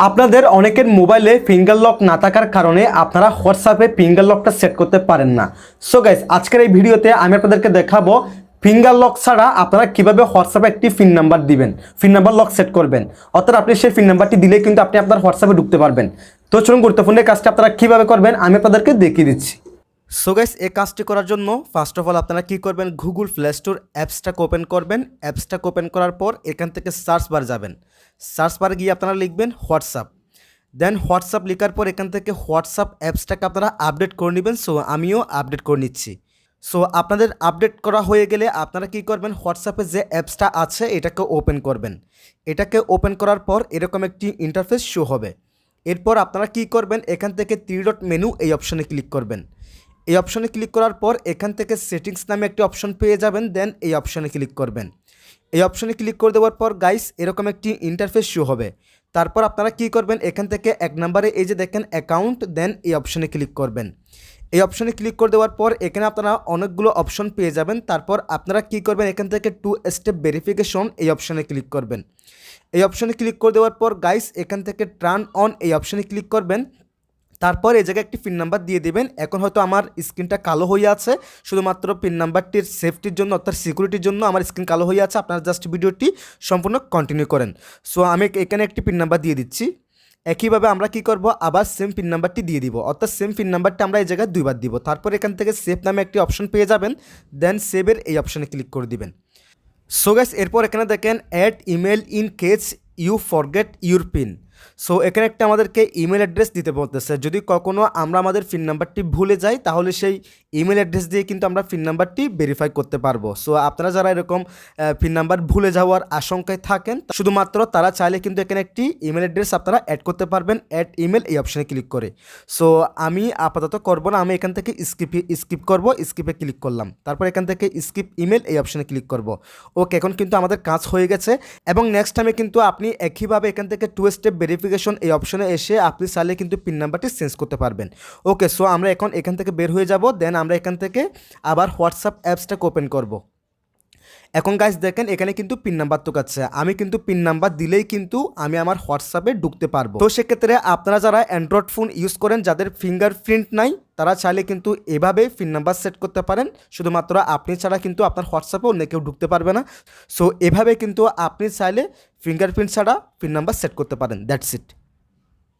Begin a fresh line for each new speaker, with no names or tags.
আপনাদের অনেকের মোবাইলে ফিঙ্গার লক না থাকার কারণে আপনারা হোয়াটসঅ্যাপে ফিঙ্গার লকটা সেট করতে পারেন না। সো গাইজ আজকের এই ভিডিওতে আমি আপনাদেরকে দেখাবো ফিঙ্গার লক ছাড়া আপনারা কীভাবে হোয়াটসঅ্যাপে একটি ফিন নাম্বার দিবেন ফিন নাম্বার লক সেট করবেন। অর্থাৎ আপনি সেই ফিন নাম্বারটি দিলে কিন্তু আপনি আপনার হোয়াটসঅ্যাপে ঢুকতে পারবেন। তো চলুন গুরুত্বপূর্ণ কাজটা আপনারা কীভাবে করবেন, আমি আপনাদেরকে দেখিয়ে দিচ্ছি। সো গাইস এই কাজটি করার জন্য ফার্স্ট অফ অল আপনারা কি করবেন? গুগল প্লে স্টোর অ্যাপসটাকে ওপেন করবেন। অ্যাপসটাকে ওপেন করার পর এখান থেকে সার্চ বার যাবেন। সার্চ বারে গিয়ে আপনারা লিখবেন হোয়াটসঅ্যাপ দেন হোয়াটসঅ্যাপ লেখার পর এখান থেকে হোয়াটসঅ্যাপ অ্যাপসটাকে আপনারা আপডেট করে নেবেন। সো আমিও আপডেট করে নিচ্ছি। সো আপনাদের আপডেট করা হয়ে গেলে আপনারা কি করবেন? হোয়াটসঅ্যাপে যে অ্যাপসটা আছে, এটাকে ওপেন করবেন। এটাকে ওপেন করার পর এরকম একটি ইন্টারফেস শো হবে। এরপর আপনারা কি করবেন? এখান থেকে থ্রি ডট মেনু এই অপশনে ক্লিক করবেন। এই অপশনে ক্লিক করার পর এখান থেকে সেটিংস নামে একটি অপশন পেয়ে যাবেন, দেন এই অপশনে ক্লিক করবেন। এই অপশনে ক্লিক করে দেওয়ার পর গাইস এরকম একটি ইন্টারফেস শো হবে। তারপর আপনারা কি করবেন, এখান থেকে এক নম্বরে এই যে দেখেন অ্যাকাউন্ট দেন এই অপশনে ক্লিক করবেন। এই অপশনে ক্লিক করে দেওয়ার পর এখানে আপনারা অনেকগুলো অপশন পেয়ে যাবেন। তারপর আপনারা কি করবেন, এখান থেকে টু স্টেপ ভেরিফিকেশন এই অপশনে ক্লিক করবেন। এই অপশনে ক্লিক করে দেওয়ার পর গাইস এখান থেকে টার্ন অন এই অপশনে ক্লিক করবেন। তারপর এই জায়গায় একটি পিন নাম্বার দিয়ে দেবেন। এখন হয়তো আমার স্ক্রিনটা কালো হয়ে আছে, শুধুমাত্র পিন নাম্বারটির সেফটির জন্য অর্থাৎ সিকিউরিটির জন্য আমার স্ক্রিন কালো হয়ে আছে। আপনারা জাস্ট ভিডিওটি সম্পূর্ণ কন্টিনিউ করেন। সো আমি এখানে একটি পিন নাম্বার দিয়ে দিচ্ছি। একইভাবে আমরা কি করব? আবার সেম পিন নাম্বারটি দিয়ে দিব। অর্থাৎ সেম পিন নাম্বারটা আমরা এই জায়গায় দুইবার দিব। তারপর এখান থেকে সেভ নামে একটি অপশন পেয়ে যাবেন। দেন সেভের এই অপশনে ক্লিক করে দিবেন। সো গ্যাস এরপর এখানে দেখেন add email in case you forget your pin so এখানে একটা আমাদেরকে ইমেল অ্যাড্রেস দিতে বলতেছে। যদি কখনও আমরা আমাদের পিন নাম্বারটি ভুলে যাই, তাহলে সেই ইমেল অ্যাড্রেস দিয়ে কিন্তু আমরা পিন নাম্বারটি ভেরিফাই করতে পারব। সো আপনারা যারা এরকম পিন নাম্বার ভুলে যাওয়ার আশঙ্কায় থাকেন শুধুমাত্র তারা চাইলে কিন্তু এখানে একটি ইমেল অ্যাড্রেস আপনারা অ্যাড করতে পারবেন অ্যাড ইমেল এই অপশানে ক্লিক করে। সো আমি আপাতত করব না, আমি এখান থেকে স্কিপ স্কিপ করব স্কিপে ক্লিক করলাম। তারপর এখান থেকে স্কিপ ইমেল এই অপশানে ক্লিক করব। ওকে এখন কিন্তু আমাদের কাজ হয়ে গেছে। এবং নেক্সট টাইমে কিন্তু আপনি একইভাবে এখান থেকে টু স্টেপ ভেরিফিকেশন এই অপশনে এসে আপনি চাইলে কিন্তু পিন নাম্বারটি চেঞ্জ করতে পারবেন। ওকে সো আমরা এখন এখান থেকে বের হয়ে যাব দেন আমরা এখান থেকে আবার হোয়াটসঅ্যাপ অ্যাপসটাকে ওপেন করব। এখন গাইজ দেখেন, এখানে কিন্তু পিন নাম্বার তো কাছে আমি কিন্তু পিন নাম্বার দিলেই কিন্তু আমি আমার হোয়াটসঅ্যাপে ঢুকতে পারব। তো সেক্ষেত্রে আপনারা যারা অ্যান্ড্রয়েড ফোন ইউজ করেন, যাদের ফিঙ্গার প্রিন্ট নাই, তারা চাইলে কিন্তু এভাবে পিন নাম্বার সেট করতে পারেন। শুধুমাত্র আপনি ছাড়া কিন্তু আপনার হোয়াটসঅ্যাপে অন্য কেউ ঢুকতে পারবে না। সো এভাবে কিন্তু আপনি চাইলে ফিঙ্গারপ্রিন্ট ছাড়া পিন নাম্বার সেট করতে পারেন। That's it